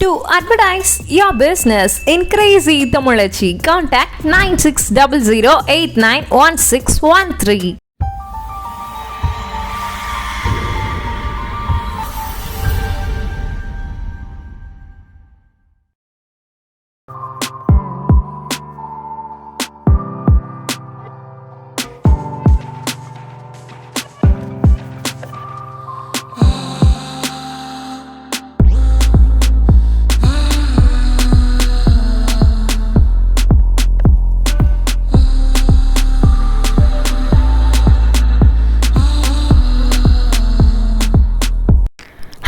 To advertise your business in Crazy Tamulachi, contact 9600891613.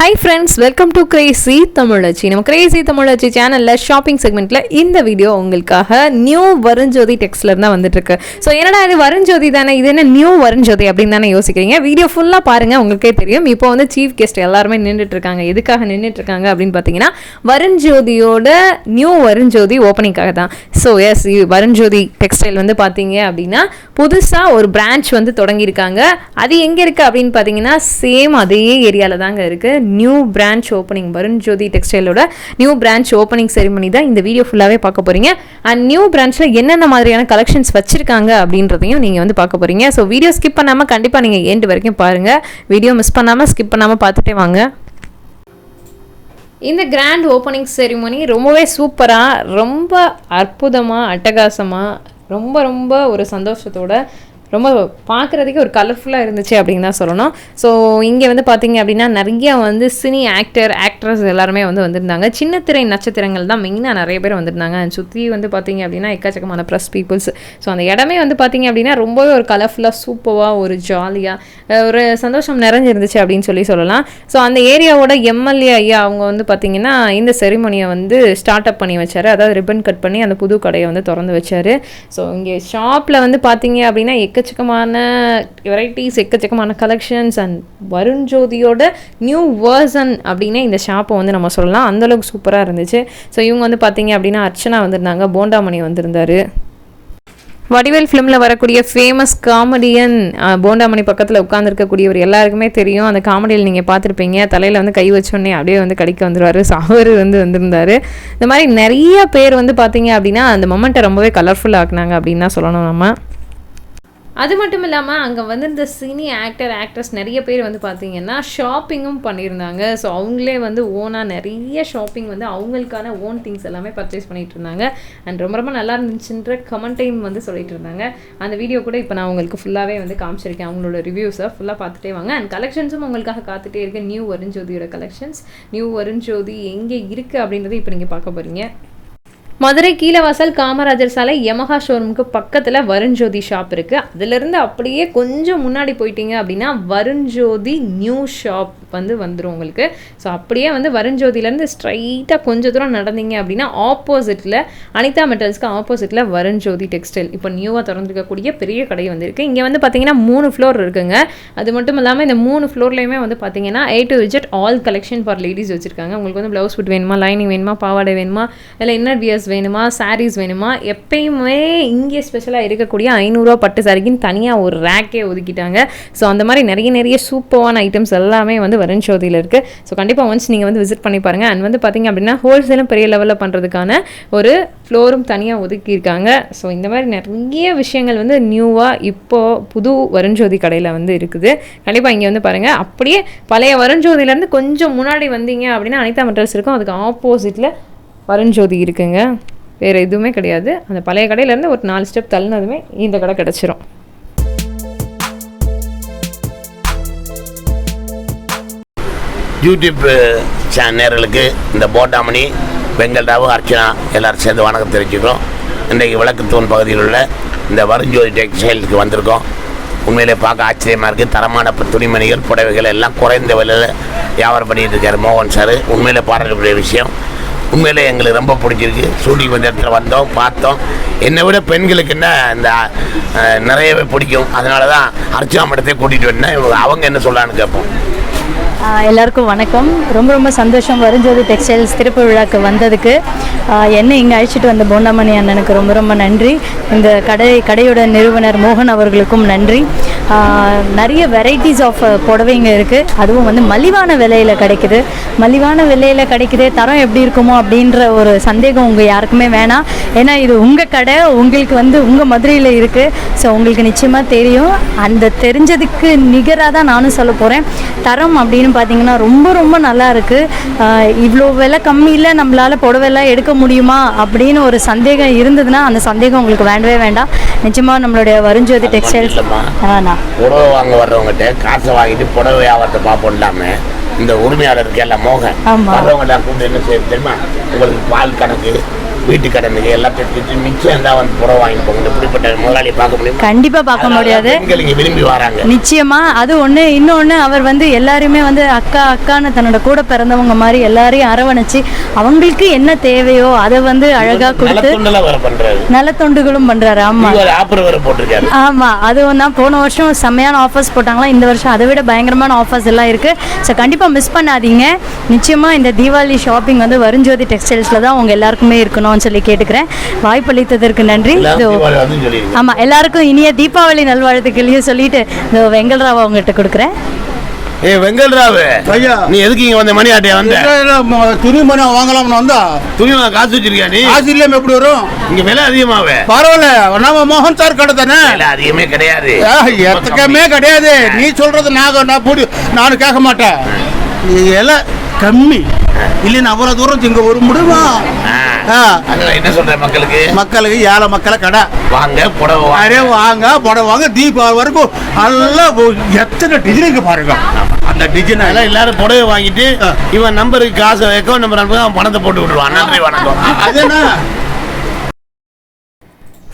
Hi friends welcome to crazy Tamizhachi நம்ம Crazy தமிழச்சி சேனலில் shopping செக்மெண்ட்டில் இந்த video உங்களுக்காக new வருஞ்சோதி டெக்ஸ்ட்லேருந்து தான் வந்துட்டுருக்கு. ஸோ என்னடா இது வருஞ்சோதி தானே? இது என்ன நியூ வருஞ்சோதி அப்படின்னு தானே யோசிக்கிறீங்க? வீடியோ ஃபுல்லாக பாருங்கள் உங்களுக்கே தெரியும். இப்போ வந்து சீஃப் கெஸ்ட் எல்லாருமே நின்றுட்டுருக்காங்க எதுக்காக நின்றுட்டுருக்காங்க அப்படின்னு பார்த்தீங்கன்னா வருஞ்சோதியோட நியூ வருஞ்சோதி ஓப்பனிங்காக தான். ஸோ எஸ் வருஞ்சோதி டெக்ஸ்டைல் வந்து பார்த்தீங்க அப்படின்னா புதுசாக ஒரு பிரான்ச் வந்து தொடங்கியிருக்காங்க. அது எங்கே இருக்குது அப்படின்னு பார்த்தீங்கன்னா சேம் அதே ஏரியாவில் தாங்க இருக்குது new branch opening Varun Jothi டெக்ஸ்டைலோட new branch opening ceremony தான் இந்த வீடியோ ஃபுல்லாகவே பார்க்க போகிறீங்க அண்ட் நியூ பிரான்ச்சில் என்னென்ன மாதிரியான கலெக்ஷன்ஸ் வச்சுருக்காங்க அப்படின்றதையும் நீங்கள் வந்து பார்க்க போகிறீங்க ஸோ வீடியோ ஸ்கிப் பண்ணாமல் கண்டிப்பாக நீங்கள் ஏண்டு வரைக்கும் பாருங்கள் வீடியோ மிஸ் பண்ணாமல் ஸ்கிப் பண்ணாமல் பார்த்துட்டே வாங்க. இந்த கிராண்ட் ஓப்பனிங் செரிமனி ரொம்பவே சூப்பராக ரொம்ப அற்புதமாக அட்டகாசமாக ரொம்ப ரொம்ப ஒரு சந்தோஷத்தோட ரொம்ப பார்க்குறதுக்கே ஒரு கலர்ஃபுல்லாக இருந்துச்சு அப்படின்னு தான் சொல்லணும். ஸோ இங்கே வந்து பார்த்தீங்க அப்படின்னா நிறைய வந்து சினி ஆக்டர் ஆக்ட்ரஸ் எல்லாருமே வந்து வந்திருந்தாங்க. சின்ன திரை நட்சத்திரங்கள் தான் மெயினாக நிறைய பேர் வந்திருந்தாங்க. சுற்றி வந்து பார்த்தீங்க அப்படின்னா எக்கச்சக்கமான ப்ரெஸ் பீப்புள்ஸ் ஸோ அந்த இடமே வந்து பார்த்தீங்க அப்படின்னா ரொம்பவே ஒரு கலர்ஃபுல்லாக சூப்பராக ஒரு ஜாலியாக ஒரு சந்தோஷம் நிறைஞ்சிருந்துச்சு அப்படின்னு சொல்லி சொல்லலாம். ஸோ அந்த ஏரியாவோட எம்எல்ஏ ஐயா அவங்க வந்து பார்த்தீங்கன்னா இந்த செரிமனியை வந்து ஸ்டார்ட் அப் பண்ணி வச்சார். அதாவது ரிப்பன் கட் பண்ணி அந்த புது கடையை வந்து திறந்து வச்சார். ஸோ இங்கே ஷாப்பில் வந்து பார்த்தீங்க அப்படின்னா எக்கச்சக்கமான வெரைட்டிஸ் எக்கச்சக்கமான கலெக்ஷன்ஸ் அண்ட் வருண் ஜோதியோட நியூ வேர்சன் அப்படின்னே இந்த ஷாப்பை வந்து நம்ம சொல்லலாம். அந்தளவுக்கு சூப்பராக இருந்துச்சு. ஸோ இவங்க வந்து பார்த்தீங்க அப்படின்னா அர்ச்சனா வந்திருந்தாங்க. போண்டாமணி வந்திருந்தாரு. வடிவேல் ஃபிலிமில் வரக்கூடிய ஃபேமஸ் காமெடியன் போண்டாமணி பக்கத்தில் உட்காந்துருக்கக்கூடியவர் எல்லாருக்குமே தெரியும். அந்த காமெடியில் நீங்கள் பார்த்துருப்பீங்க. தலையில் வந்து கை வச்சோடனே அப்படியே வந்து கடிக்க வந்துடுவார் ஸோ அவர் வந்து வந்திருந்தார். இந்த மாதிரி நிறைய பேர் வந்து பார்த்தீங்க அப்படின்னா அந்த மொமெண்ட்டை ரொம்பவே கலர்ஃபுல் ஆக்குனாங்க அப்படின்னு தான் சொல்லணும் நம்ம. அது மட்டும் இல்லாமல் அங்கே வந்து இந்த சினி ஆக்டர் ஆக்ட்ரஸ் நிறைய பேர் வந்து பார்த்தீங்கன்னா ஷாப்பிங்கும் பண்ணியிருந்தாங்க. ஸோ அவங்களே வந்து ஓனாக நிறைய ஷாப்பிங் வந்து அவங்களுக்கான ஓன் திங்ஸ் எல்லாமே பர்ச்சேஸ் பண்ணிகிட்டு இருந்தாங்க. அண்ட் ரொம்ப ரொம்ப நல்லா இருந்துச்சுன்ற கமெண்ட்டையும் வந்து சொல்லிட்டு இருந்தாங்க. அந்த வீடியோ கூட இப்போ நான் உங்களுக்கு ஃபுல்லாகவே வந்து காமிச்சிருக்கேன். அவங்களோட ரிவ்யூஸை ஃபுல்லாக பார்த்துட்டே வாங்க. அண்ட் கலெக்ஷன்ஸும் உங்களுக்காக காத்துட்டே இருக்கு. நியூ வருண்ஜோதியோட கலெக்ஷன்ஸ் நியூ வருண்ஜோதி எங்கே இருக்குது அப்படின்றத இப்போ நீங்கள் பார்க்க போகிறீங்க மதுரை கீழவாசல் காமராஜர் சாலை யமஹா ஷோரூமுக்கு பக்கத்தில் வருண்ஜோதி ஷாப் இருக்குது அதுலேருந்து அப்படியே கொஞ்சம் முன்னாடி போயிட்டீங்க அப்படின்னா வருண்ஜோதி நியூ ஷாப். வந்து வந்துடும் உங்களுக்கு. ஸோ அப்படியே வந்து வருண்ஜோதியிலேருந்து ஸ்ட்ரைட்டாக கொஞ்சம் தூரம் நடந்தீங்க அப்படின்னா ஆப்போசிட்டில் அனிதா மெட்டல்ஸ்க்கு ஆப்போசிட்டில் வருண்ஜோதி டெக்ஸ்டைல் இப்போ நியூவாக திறந்துருக்கக்கூடிய பெரிய கடை வந்துருக்கு. இங்கே வந்து பார்த்தீங்கன்னா மூணு ஃப்ளோர் இருக்குங்க. அது மட்டும் இல்லாமல் இந்த மூணு ஃப்ளோர்லேயுமே வந்து பார்த்தீங்கன்னா ஏ டு விஜெட் ஆல் கலெக்ஷன் ஃபார் லேடிஸ் வச்சுருக்காங்க. உங்களுக்கு வந்து ப்ளவுஸ் ஃபுட் வேணுமா லைனிங் வேணுமா பாவாடை வேணுமா இல்லை இன்னர் வியர்ஸ் வேணுமா சாரீஸ் வேணுமா எப்பயுமே இங்கே ஸ்பெஷலாக இருக்கக்கூடிய ஐநூறுரூவா பட்டு சாரிக்குன்னு தனியாக ஒரு ரேக்கே ஒதுக்கிட்டாங்க. ஸோ அந்த மாதிரி நிறைய நிறைய சூப்பரான ஐட்டம்ஸ் எல்லாமே வந்து வருண் ஷோதியில் இருக்குது ஸோ கண்டிப்பாக ஒன்ஸ் நீங்கள் வந்து விசிட் பண்ணி பாருங்கள் அண்ட் வந்து பார்த்தீங்க அப்படின்னா ஹோல்சேலும் பெரிய லெவலில் பண்ணுறதுக்கான ஒரு ஃப்ளோரும் தனியாக ஒதுக்கியிருக்காங்க ஸோ இந்த மாதிரி நிறைய விஷயங்கள் வந்து நியூவாக இப்போது புது வருண்ஜோதி கடையில் வந்து இருக்குது. கண்டிப்பாக இங்கே வந்து பாருங்கள் அப்படியே பழைய வருண்ஜோதியிலேருந்து கொஞ்சம் முன்னாடி வந்தீங்க அப்படின்னா அனிதா மெட்டல்ஸ் இருக்கும். அதுக்கு ஆப்போசிட்டில் வருண்ஜோதி இருக்குங்க. வேறு எதுவுமே கிடையாது. அந்த பழைய கடையிலேருந்து ஒரு நாலு ஸ்டெப் தள்ளினதுமே இந்த கடை கிடச்சிரும். யூடியூப் சேனல்களுக்கு இந்த போட்டாமணி வெங்கல்ராவு அர்ச்சனா எல்லோரும் சேர்ந்து வணக்கம் தெரிவிச்சுக்கிறோம். இன்றைக்கு விளக்குத்தூண் பகுதியில் உள்ள இந்த வருஞ்சோதி டெக்ஸ்டைலுக்கு வந்திருக்கோம். உண்மையிலே பார்க்க ஆச்சரியமாக இருக்குது தரமான துணிமணிகள் புடவைகள் எல்லாம் குறைந்த விலையில் வியாபாரம் பண்ணிகிட்டு இருக்கார் மோகன் சார். உண்மையிலே பாராட்டக்கூடிய விஷயம். உண்மையிலே எங்களுக்கு ரொம்ப பிடிச்சிருக்கு. ஷூட்டிங் வந்த இடத்துல வந்தோம் பார்த்தோம். என்னை விட பெண்களுக்கு என்ன இந்த நிறையவே பிடிக்கும். அதனால தான் அர்ச்சனா மடத்தை கூட்டிகிட்டு வந்தேன். அவங்க என்ன சொல்லலான்னு கேட்போம். எல்லாருக்கும் வணக்கம். ரொம்ப ரொம்ப சந்தோஷம் வருஞ்சோதி டெக்ஸ்டைல்ஸ் திருப்பு விழாக்கு வந்ததுக்கு. என்னை இங்கே அழைச்சிட்டு வந்த போண்டாமணி அண்ணனுக்கு ரொம்ப ரொம்ப நன்றி. இந்த கடை கடையோட நிறுவனர் மோகன் அவர்களுக்கும் நன்றி. நிறைய வெரைட்டிஸ் ஆஃப் புடவைங்க இருக்குது அதுவும் வந்து மலிவான விலையில் கிடைக்குது. மலிவான விலையில் கிடைக்குது தரம் எப்படி இருக்குமோ அப்படின்ற ஒரு சந்தேகம் உங்கள் யாருக்குமே வேணாம். ஏன்னா இது உங்கள் கடை உங்களுக்கு வந்து உங்கள் மதுரையில் இருக்குது ஸோ உங்களுக்கு நிச்சயமாக தெரியும். அந்த தெரிஞ்சதுக்கு நிகராக தான் நானும் சொல்ல போகிறேன் தரம் அப்படின்னு பார்த்தீங்கன்னா ரொம்ப ரொம்ப நல்லா இருக்குது இவ்வளோ விலை கம்மியில் நம்மளால் புடவைலாம் எடுக்க முடியுமா அப்படின்னு ஒரு சந்தேகம் இருந்ததுன்னா அந்த சந்தேகம் உங்களுக்கு வேண்டவே வேண்டாம். நிச்சயமாக நம்மளுடைய வருஞ்சோதி டெக்ஸ்டைல்ஸ் புடவை வாங்க வர்றவங்ககிட்ட காசை வாங்கிட்டு புடவை வியாபாரத்தை பார்ப்போம் இல்லாம இந்த உரிமையாளர் இருக்கேல்ல மோகன். வர்றவங்க எல்லாம் கூப்பிட்டு என்ன செய்ய தெரியுமா உங்களுக்கு பால் கணக்கு வீட்டு கடனுக்கு எல்லாத்தையும் மிச்சம் இருந்தா வந்து புடவை வாங்கி போங்க இப்படிப்பட்ட முதலாளியை பார்க்க முடியுமா? கண்டிப்பாக பார்க்க முடியாது. விரும்பி வராங்க. நிச்சயமா அது ஒன்று இன்னொன்று அவர் வந்து எல்லாருமே வந்து அக்கா அக்கான்னு தன்னோட கூட பிறந்தவங்க மாதிரி எல்லாரையும் அரவணைச்சு அவங்களுக்கு என்ன தேவையோ அதை வந்து அழகாக கொடுத்து நலத்தொண்டுகளும் பண்றாரு. ஆமா. ஆப்பர் வேற போட்டிருக்காரு. ஆமா. அதுவும் தான் போன வருஷம் செம்மையான ஆஃபர்ஸ் போட்டாங்களா? இந்த வருஷம் அதை விட பயங்கரமான ஆஃபர்ஸ் எல்லாம் இருக்கு. ஸோ கண்டிப்பா மிஸ் பண்ணாதீங்க. நிச்சயமா இந்த தீபாவளி ஷாப்பிங் வந்து வருஞ்சோதி டெக்ஸ்டைல்ஸ்ல தான் உங்க எல்லாருக்குமே இருக்கணும்னு சொல்லி கேட்டுக்கிறேன். வாய்ப்பளித்ததற்கு நன்றி. இதோ- ஆமா எல்லாருக்கும் இனிய தீபாவளி நல்வாழ்த்துக்களையும் சொல்லிட்டு இந்த வெங்கல்ராவா உங்ககிட்ட கொடுக்குறேன். ஏ வெங்கல்ராவு ஐயா. நீ எதுக்கு இங்க வந்த மணி ஆட்டையா வந்த துணிமணி வாங்கலாம்னு வந்தா. துணி வாங்க காசு வச்சிருக்கியா நீ? காசு இல்லாம எப்படி வரும்? இங்க விலை அதிகமாவே. பரவாயில்ல நம்ம மோகன் சார் கடை தானே? அதிகமே கிடையாது. எத்தக்கமே கிடையாது. நீ சொல்றது நான் நான் பூடி நானும் கேட்க மாட்டேன். நீ எல்லாம் கம்மி. இல்லைன்னா அவ்வளோ தூரம் இங்க ஒரு முடியுமா என்ன சொல்றேன் மக்களுக்கு? மக்களுக்கு ஏழை மக்களை கடை. வாங்க புடவை. நிறைய வாங்க புடவை வாங்க. தீபாவளி வரைக்கும் நல்லா எத்தனை டிசைனுக்கு பாருங்க. அந்த டிசைன் அதெல்லாம் எல்லாரும் புடவை வாங்கிட்டு. இவன் நம்பருக்கு காசு அக்கௌண்ட் நம்பர் அனுப்புங்க அவன் பணத்தை போட்டு விட்டுருவான் நன்றி வணக்கம். அது என்ன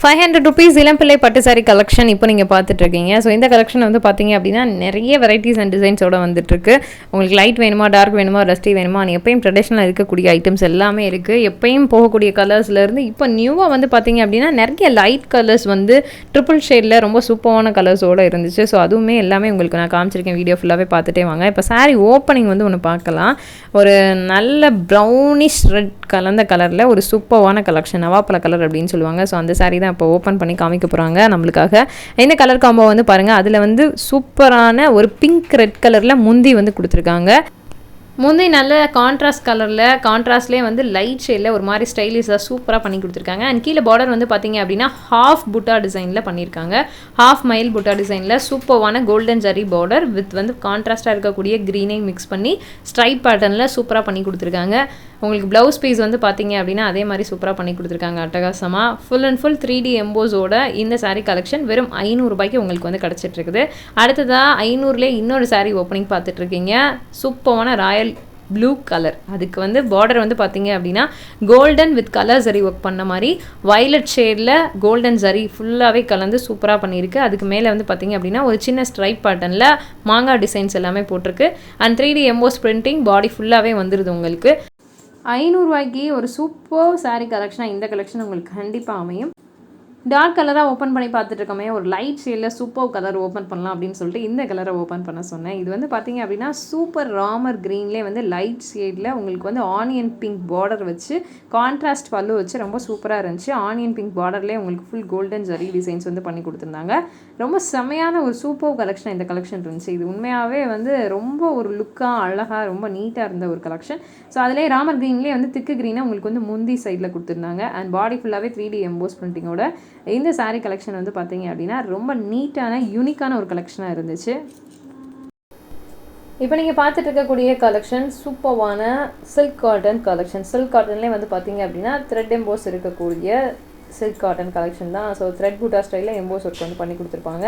ஃபைவ் ஹண்ட்ரட் ருபீஸ் இளம்பிள்ளை பட்டு சாரி கலெக்ஷன் இப்போ நீங்கள் பார்த்துட்டு இருக்கீங்க ஸோ இந்த கலெக்ஷன் வந்து பார்த்தீங்க அப்படின்னா நிறைய வெரைட்டிஸ் அண்ட் டிசைன்ஸோட வந்துட்டுருக்கு உங்களுக்கு லைட் வேணுமா டார்க் வேணுமா ரஸ்டி வேணுமா நீ எப்பயும் ட்ரெடிஷ்னலாக இருக்கக்கூடிய ஐட்டம்ஸ் எல்லாமே இருக்குது எப்பயும் போகக்கூடிய கலர்ஸ்லேருந்து இப்போ நியூவாக வந்து பார்த்தீங்க அப்படின்னா நிறைய லைட் கலர்ஸ் வந்து ட்ரிபிள் ஷேடில் ரொம்ப சூப்பரான கலர்ஸோடு இருந்துச்சு. ஸோ அதுவுமே எல்லாமே உங்களுக்கு நான் காமிச்சிருக்கேன். வீடியோ ஃபுல்லாகவே பார்த்துட்டே வாங்க. இப்போ சாரி ஓப்பனிங் வந்து ஒன்று பார்க்கலாம். ஒரு நல்ல ப்ரௌனிஷ் ரெட் கலந்த கலரில் ஒரு சூப்பரான கலெக்ஷன் நவாப்பழ கலர் அப்படின்னு சொல்லுவாங்க. ஸோ அந்த சாரீ தான் இப்போ ஓப்பன் பண்ணி காமிக்க போகிறாங்க நம்மளுக்காக. இந்த கலர் காம்போ வந்து பாருங்கள் அதில் வந்து சூப்பரான ஒரு பிங்க் ரெட் கலரில் முந்தி வந்து கொடுத்துருக்காங்க. முந்தி நல்ல கான்ட்ராஸ்ட் கலரில் கான்ட்ராஸ்ட்லேயே வந்து லைட் ஷேடில் ஒரு மாதிரி ஸ்டைலிஷாக சூப்பராக பண்ணி கொடுத்துருக்காங்க. அண்ட் கீழே பார்டர் வந்து பார்த்தீங்க அப்படின்னா ஹாஃப் புட்டா டிசைனில் பண்ணியிருக்காங்க. ஹாஃப் மைல் புட்டா டிசைனில் சூப்பரான கோல்டன் ஜரி பார்டர் வித் வந்து கான்ட்ராஸ்ட்டாக இருக்கக்கூடிய க்ரீனையும் மிக்ஸ் பண்ணி ஸ்ட்ரைப் பேட்டர்னில் சூப்பராக பண்ணி கொடுத்துருக்காங்க. உங்களுக்கு ப்ளவுஸ் பீஸ் வந்து பார்த்தீங்க அப்படின்னா அதே மாதிரி சூப்பராக பண்ணி கொடுத்துருக்காங்க. அட்டகாசமாக full and full three D எம்போஸோட இந்த சாரீ கலெக்ஷன் வெறும் ஐநூறுரூபாய்க்கு உங்களுக்கு வந்து கிடச்சிட்டு இருக்குது. அடுத்ததாக ஐநூறுலேயே இன்னொரு சாரீ ஓப்பனிங் பார்த்துட்ருக்கீங்க சூப்பரான ராயல் ப்ளூ கலர் அதுக்கு வந்து பார்டர் வந்து பார்த்தீங்க அப்படின்னா golden with colour zari work பண்ண மாதிரி வயலட் ஷேடில் கோல்டன் ஜரி ஃபுல்லாகவே கலந்து சூப்பராக பண்ணியிருக்கு. அதுக்கு மேலே வந்து பார்த்தீங்க அப்படின்னா ஒரு சின்ன ஸ்ட்ரைப் பேட்டர்னில் மாங்காய் டிசைன்ஸ் எல்லாமே போட்டிருக்கு. And three D emboss printing body ஃபுல்லாகவே வந்துடுது உங்களுக்கு. ஐநூறுரூவாய்க்கு ஒரு சூப்பர் சாரீ கலெக்ஷனாக இந்த கலெக்ஷன் உங்களுக்கு கண்டிப்பாக அமையும். டார்க் கலராக ஓப்பன் பண்ணி பார்த்துட்ருக்கோமே ஒரு லைட் ஷேடில் சூப்பர் கலர் ஓப்பன் பண்ணலாம் அப்படின்னு சொல்லிட்டு இந்த கலரை ஓப்பன் பண்ண சொன்னேன். இது வந்து பார்த்தீங்க அப்படின்னா சூப்பர் ராமர் க்ரீன்லேயே வந்து லைட் ஷேடில் உங்களுக்கு வந்து ஆனியன் பிங்க் பார்டர் வச்சு கான்ட்ராஸ்ட் பல்லு வச்சு ரொம்ப சூப்பராக இருந்துச்சு. ஆனியன் பிங்க் பார்டர்லேயே உங்களுக்கு ஃபுல் கோல்டன் ஜரி டிசைன்ஸ் வந்து பண்ணி கொடுத்துருந்தாங்க. ரொம்ப செமையான ஒரு சூப்பர் கலெக்ஷன் இந்த கலெக்ஷன் இருந்துச்சு. இது உண்மையாகவே வந்து ரொம்ப ஒரு லுக்காக அழகாக ரொம்ப நீட்டாக இருந்த ஒரு கலெக்ஷன் ஸோ அதிலே ராமர் க்ரீன்லேயே வந்து திக்கு க்ரீனாக உங்களுக்கு வந்து முந்தி சைடில் கொடுத்துருந்தாங்க. அண்ட் பாடி ஃபுல்லாகவே த்ரீ டி எம்போஸ் பிரிண்டிங்கோட இந்த சாரீ கலெக்ஷன் வந்து பார்த்தீங்க அப்படின்னா ரொம்ப நீட்டான யூனிக்கான ஒரு கலெக்ஷனாக இருந்துச்சு. இப்போ நீங்கள் பார்த்துட்டு இருக்கக்கூடிய கலெக்ஷன் சூப்பர்வான சில்க் காட்டன் கலெக்ஷன் சில்க் காட்டன்லேயே வந்து பார்த்தீங்க அப்படின்னா த்ரெட் எம்போஸ் இருக்கக்கூடிய சில்க் காட்டன் கலெக்ஷன் தான். ஸோ த்ரெட் பூட்டா ஸ்டைலில் எம்போஸ் ஒர்க் வந்து பண்ணி கொடுத்துருப்பாங்க.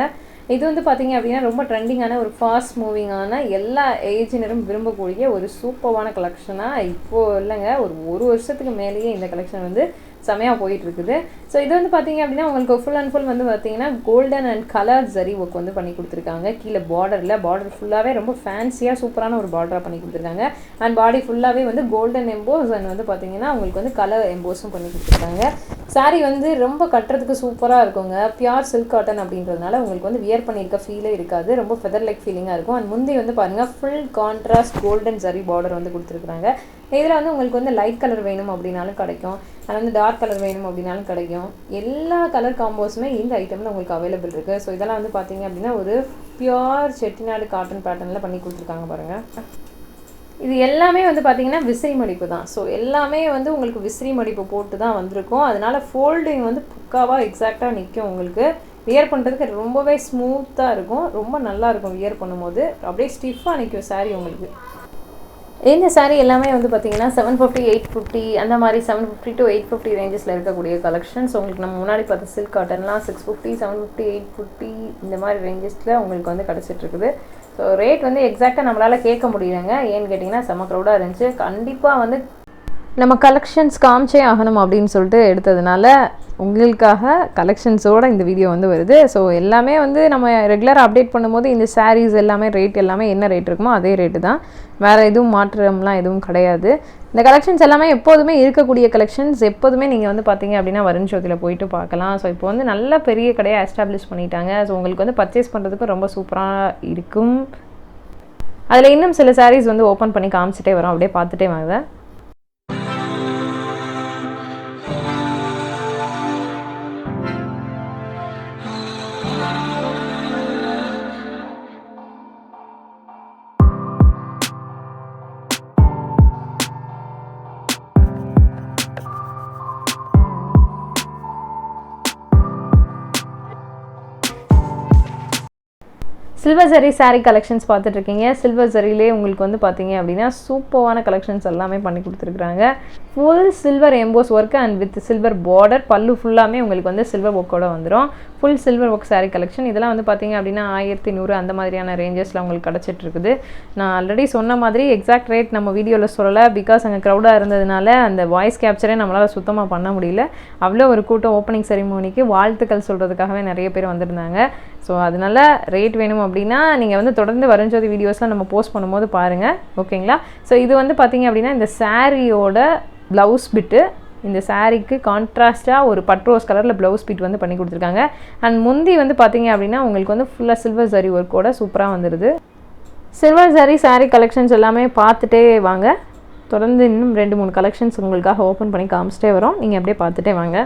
இது வந்து பார்த்தீங்க அப்படின்னா ரொம்ப ட்ரெண்டிங்கான ஒரு ஃபாஸ்ட் மூவிங்கான எல்லா ஏஜினரும் விரும்பக்கூடிய ஒரு சூப்பர்வான கலெக்ஷனாக இப்போது இல்லைங்க. ஒரு ஒரு வருஷத்துக்கு மேலேயே இந்த கலெக்ஷன் வந்து செமையாக போயிட்டுருக்குது ஸோ இது வந்து பார்த்தீங்க அப்படின்னா உங்களுக்கு ஃபுல் அண்ட் ஃபுல் வந்து பார்த்தீங்கன்னா golden and colour zari work வந்து பண்ணி கொடுத்துருக்காங்க. கீழே பார்டரில் பார்டர் ஃபுல்லாகவே ரொம்ப ஃபேன்சியாக சூப்பரான ஒரு பார்டராக பண்ணி கொடுத்துருக்காங்க. அண்ட் பாடி ஃபுல்லாகவே வந்து கோல்டன் எம்போஸ் அண்ட் வந்து பார்த்தீங்கன்னா உங்களுக்கு வந்து கலர் எம்போஸும் பண்ணி கொடுத்துருக்காங்க. Saree வந்து ரொம்ப கட்டுறதுக்கு சூப்பராக இருக்குங்க. பியூர் சில்க் காட்டன் அப்படின்றதுனால உங்களுக்கு வந்து வியர் பண்ணியிருக்க ஃபீலே இருக்காது. ரொம்ப ஃபெதர் லைக் ஃபீலிங்காக இருக்கும். அண்ட் முந்தி வந்து பாருங்கள் full contrast golden zari border வந்து கொடுத்துருக்குறாங்க. இதில் வந்து உங்களுக்கு வந்து லைட் கலர் வேணும் அப்படின்னாலும் கிடைக்கும். அண்ட் வந்து டார்க் கலர் வேணும் அப்படின்னாலும் கிடைக்கும். எல்லா கலர் காம்போஸுமே இந்த ஐட்டமில் உங்களுக்கு அவைலபிள் இருக்குது ஸோ இதெல்லாம் வந்து பார்த்தீங்க அப்படின்னா ஒரு பியூர் செட்டிநாடு காட்டன் பேட்டர்னில் பண்ணி கொடுத்துருக்காங்க பாருங்கள் இது எல்லாமே வந்து பார்த்தீங்கன்னா விசிறி மடிப்பு தான். ஸோ எல்லாமே வந்து உங்களுக்கு விசிறி மடிப்பு போட்டு தான் வந்திருக்கும். அதனால் ஃபோல்டிங் வந்து புக்காவாக எக்ஸாக்டாக நிற்கும் உங்களுக்கு. வியர் பண்ணுறதுக்கு ரொம்பவே ஸ்மூத்தாக இருக்கும். ரொம்ப நல்லா இருக்கும் வியர் பண்ணும்போது. அப்படியே ஸ்டிஃபாக நிற்கும் saree உங்களுக்கு. இந்த சாரீ எல்லாமே வந்து பார்த்தீங்கன்னா செவன் ஃபிஃப்டி எயிட் ஃபிஃப்டி அந்த மாதிரி seven fifty to eight fifty ரேஞ்சஸில் இருக்கக்கூடிய கலெக்ஷன்ஸ் உங்களுக்கு நம்ம முன்னாடி பார்த்த silk காட்டன்லாம் six fifty seven fifty eight fifty இந்த மாதிரி ரேஞ்சஸில் உங்களுக்கு வந்து கிடச்சிட்ருக்குது. ஸோ ரேட் வந்து எக்ஸாக்டாக நம்மளால் கேட்க முடியலங்க. ஏன்னு கேட்டிங்கன்னா செம க்ரௌடாக இருந்துச்சு. கண்டிப்பாக வந்து நம்ம கலெக்ஷன்ஸ் காமிச்சே ஆகணும் அப்படின்னு சொல்லிட்டு எடுத்ததுனால உங்களுக்காக கலெக்ஷன்ஸோட இந்த வீடியோ வந்து வருது. ஸோ எல்லாமே வந்து நம்ம ரெகுலராக அப்டேட் பண்ணும்போது இந்த சாரீஸ் எல்லாமே ரேட் எல்லாமே என்ன ரேட் இருக்குமோ அதே ரேட்டு தான். வேறு எதுவும் மாற்றம்லாம் எதுவும் கிடையாது. இந்த கலெக்ஷன்ஸ் எல்லாமே எப்போதுமே இருக்கக்கூடிய கலெக்ஷன்ஸ் எப்போதுமே நீங்கள் வந்து பார்த்தீங்க அப்படின்னா வருண் ஜோதியில் போயிட்டு பார்க்கலாம். ஸோ இப்போ வந்து நல்ல பெரிய கடையை எஸ்டாப்ளிஷ் பண்ணிட்டாங்க. ஸோ உங்களுக்கு வந்து பர்ச்சேஸ் பண்ணுறதுக்கு ரொம்ப சூப்பராக இருக்கும். அதில் இன்னும் சில சாரீஸ் வந்து ஓப்பன் பண்ணி காமிச்சிட்டே வரோம். அப்படியே பார்த்துட்டே வாங்க. சில்வர் ஜரி சாரீ கலெக்ஷன்ஸ் பார்த்துட்ருக்கீங்க. சில்வர் ஜரிலே உங்களுக்கு வந்து பார்த்தீங்க அப்படின்னா சூப்பரான கலெக்ஷன்ஸ் எல்லாமே பண்ணி கொடுத்துருக்குறாங்க. Full silver emboss work and with silver border pallu ஃபுல்லாமே உங்களுக்கு வந்து சில்வர் ஒர்க்கோட வந்துடும் full silver work sari collection இதெல்லாம் வந்து பார்த்தீங்க அப்படின்னா ஆயிரத்தி நூறு அந்த மாதிரியான ரேஞ்சஸில் உங்களுக்கு கிடச்சிட்டு இருக்குது நான் ஆல்ரெடி சொன்ன மாதிரி எக்ஸாக்ட் ரேட் நம்ம வீடியோவில் சொல்லலை. பிகாஸ் அங்கே க்ரௌடாக இருந்ததுனால அந்த வாய்ஸ் கேப்சரே நம்மளால் சுத்தமாக பண்ண முடியல. அவ்வளோ ஒரு கூட்டம் ஓப்பனிங் செரிமோனிக்கு வாழ்த்துக்கள் சொல்கிறதுக்காகவே நிறைய பேர் வந்திருந்தாங்க. ஸோ அதனால ரேட் வேணும் அப்படின்னா நீங்கள் வந்து தொடர்ந்து வரஞ்சோதி வீடியோஸ்லாம் நம்ம போஸ்ட் பண்ணும்போது பாருங்கள் ஓகேங்களா ஸோ இது வந்து பார்த்திங்க அப்படின்னா இந்த சாரியோட ப்ளவுஸ் பிட்டு இந்த சாரீக்கு கான்ட்ராஸ்ட்டாக ஒரு பட்ரோஸ் கலரில் ப்ளவுஸ் பீட் வந்து பண்ணி கொடுத்துருக்காங்க. அண்ட் முந்தி வந்து பார்த்தீங்க அப்படின்னா உங்களுக்கு வந்து ஃபுல்லாக சில்வர் சரி ஒர்க்கோட சூப்பராக வந்துடுது சில்வர் சாரி சாரீ கலெக்ஷன்ஸ் எல்லாமே பார்த்துட்டே வாங்க. தொடர்ந்து இன்னும் ரெண்டு மூணு கலெக்ஷன்ஸ் உங்களுக்காக ஓப்பன் பண்ணி காமிச்சிட்டே வரோம். நீங்கள் அப்படியே பார்த்துட்டே வாங்க.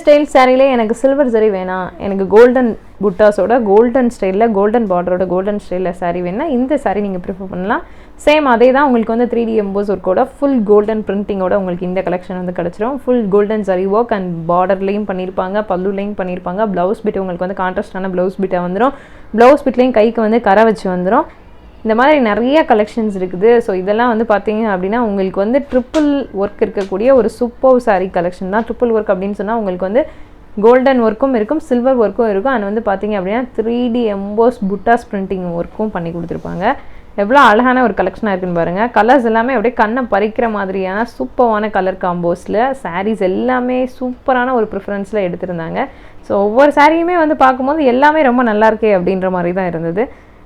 ஸ்டைல் சாரிலே எனக்கு சில்வர் சரி வேணாம் எனக்கு கோல்டன் புட்டாஸோட கோல்டன் ஸ்டைலில் கோல்டன் பார்டரோட கோல்டன் ஸ்டைலில் saree வேணால் இந்த saree நீங்கள் ப்ரிஃபர் பண்ணலாம். சேம் அதே தான் உங்களுக்கு வந்து த்ரீ டி எம்போஸ் ஒர்க்கோட ஃபுல் கோல்டன் பிரிண்டிங்கோட உங்களுக்கு இந்த கலெக்ஷன் வந்து கிடச்சிரும். Full golden zari work and பார்டர்லேயும் பண்ணியிருப்பாங்க பல்லுலேயும் பண்ணியிருப்பாங்க ப்ளவுஸ் பிட் உங்களுக்கு வந்து கான்ட்ராஸ்டான ப்ளவுஸ் பிட்டாக வந்துடும் ப்ளவுஸ் பிட்லேயும் கைக்கு வந்து கரை வச்சு வந்துடும் இந்த மாதிரி நிறைய கலெக்ஷன்ஸ் இருக்குது. ஸோ இதெல்லாம் வந்து பார்த்தீங்க அப்படின்னா உங்களுக்கு வந்து ட்ரிப்புள் ஒர்க் இருக்கக்கூடிய ஒரு சூப்பர் saree கலெக்ஷன் தான். ட்ரிப்புள் ஒர்க் அப்படின்னு சொன்னால் உங்களுக்கு வந்து கோல்டன் ஒர்க்கும் இருக்கும் சில்வர் ஒர்க்கும் இருக்கும். அண்ட் வந்து பார்த்தீங்க அப்படின்னா three D emboss buttas printing ஒர்க்கும் பண்ணி கொடுத்துருப்பாங்க. எவ்வளோ அழகான ஒரு கலெக்ஷனாக இருக்குன்னு பாருங்கள் கலர்ஸ் எல்லாமே அப்படியே கண்ணை பறிக்கிற மாதிரியான சூப்பரான கலர் காம்போஸில் சாரீஸ் எல்லாமே சூப்பரான ஒரு ப்ரிஃபரன்ஸில் எடுத்திருந்தாங்க. ஸோ ஒவ்வொரு சாரியுமே வந்து பார்க்கும்போது எல்லாமே ரொம்ப நல்லா இருக்கே அப்படின்ற மாதிரி தான் இருந்தது.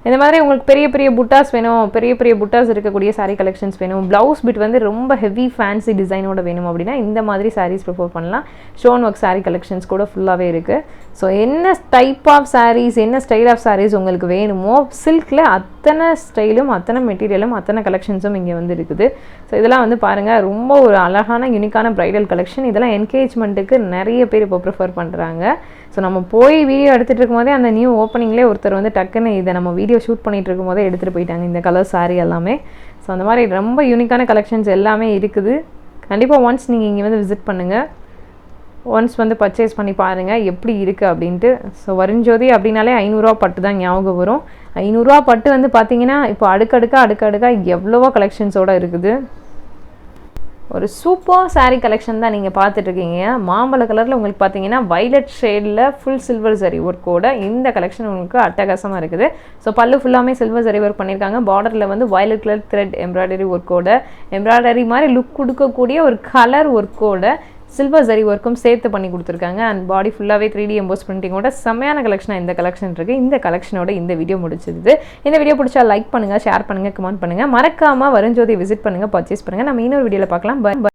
இந்த மாதிரி உங்களுக்கு பெரிய பெரிய புட்டாஸ் வேணும் பெரிய பெரிய புட்டாஸ் இருக்கக்கூடிய சாரீ கலெக்ஷன்ஸ் வேணும். ப்ளவுஸ் பிட் வந்து ரொம்ப ஹெவி ஃபேன்சி டிசைனோட வேணும் அப்படின்னா இந்த மாதிரி சாரீஸ் ப்ரிஃபர் பண்ணலாம். ஸ்டோன் ஒர்க் சாரீ கலெக்ஷன்ஸ் கூட ஃபுல்லாகவே இருக்குது ஸோ என்ன டைப் ஆஃப் சாரீஸ் என்ன ஸ்டைல் ஆஃப் சாரீஸ் உங்களுக்கு வேணுமோ சில்கில் அத்தனை ஸ்டைலும் அத்தனை மெட்டீரியலும் அத்தனை கலெக்ஷன்ஸும் இங்கே வந்து இருக்குது. ஸோ இதெல்லாம் வந்து பாருங்கள் ரொம்ப ஒரு அழகான யூனிக்கான ப்ரைடல் கலெக்ஷன் இதெல்லாம் என்கேஜ்மெண்ட்டுக்கு நிறைய பேர் இப்போ ப்ரிஃபர் பண்ணுறாங்க ஸோ நம்ம போய் வீடியோ எடுத்துகிட்டு இருக்கும்போதே அந்த நியூ ஓப்பனிங்லேயே ஒருத்தர் வந்து டக்குன்னு இதை நம்ம வீடியோ ஷூட் பண்ணிகிட்டு இருக்கும்போதே எடுத்துகிட்டு போயிட்டாங்க. இந்த கலர் சாரீ எல்லாமே. ஸோ அந்த மாதிரி ரொம்ப யூனிக்கான கலெக்ஷன்ஸ் எல்லாமே இருக்குது. கண்டிப்பாக ஒன்ஸ் நீங்கள் இங்கே வந்து விசிட் பண்ணுங்கள் ஒன்ஸ் வந்து பர்ச்சேஸ் பண்ணி பாருங்கள் எப்படி இருக்குது அப்படின்ட்டு. ஸோ வருஞ்சோதி அப்படின்னாலே ஐநூறுரூவா பட்டு தான் ஞாபகம் வரும். ஐநூறுரூவா பட்டு வந்து பார்த்தீங்கன்னா இப்போ அடுக்கடுக்காக அடுக்கடுக்காக எவ்வளவோ கலெக்ஷன்ஸோடு இருக்குது. ஒரு சூப்பர் சாரீ கலெக்ஷன் தான் நீங்கள் பார்த்துட்ருக்கீங்க. மாம்பழ கலரில் உங்களுக்கு பார்த்தீங்கன்னா வைலட் ஷேடில் ஃபுல் சில்வர் சரி ஒர்க்கோட இந்த கலெக்ஷன் உங்களுக்கு அட்டகாசமாக இருக்குது. ஸோ பல்லு ஃபுல்லாமே சில்வர் சரி ஒர்க் பண்ணியிருக்காங்க பார்டரில் வந்து வைலட் கலர் த்ரெட் எம்ப்ராய்டரி ஒர்க்கோட எம்ப்ராய்டரி மாதிரி லுக் கொடுக்கக்கூடிய ஒரு கலர் ஒர்க்கோட சில்வர் ஜரி ஒர்க்கும் சேர்த்து பண்ணி கொடுத்துருக்காங்க. அண்ட் பாடி ஃபுல்லாகவே த்ரீ டி எம்போஸ் பிரிண்டிங்கோட செம்மையான கலெக்ஷனாக இந்த கலெக்ஷன் இருக்குது இந்த கலெக்ஷனோட இந்த வீடியோ முடிச்சிருது. இந்த வீடியோ பிடிச்சா லைக் பண்ணுங்கள் ஷேர் பண்ணுங்கள் கமெண்ட் பண்ணுங்கள் மறக்காமல் வருஞ்சோதி விசிட் பண்ணுங்கள் பர்ச்சேஸ் பண்ணுங்கள் நம்ம இன்னொரு வீடியோவில் பார்க்கலாம்.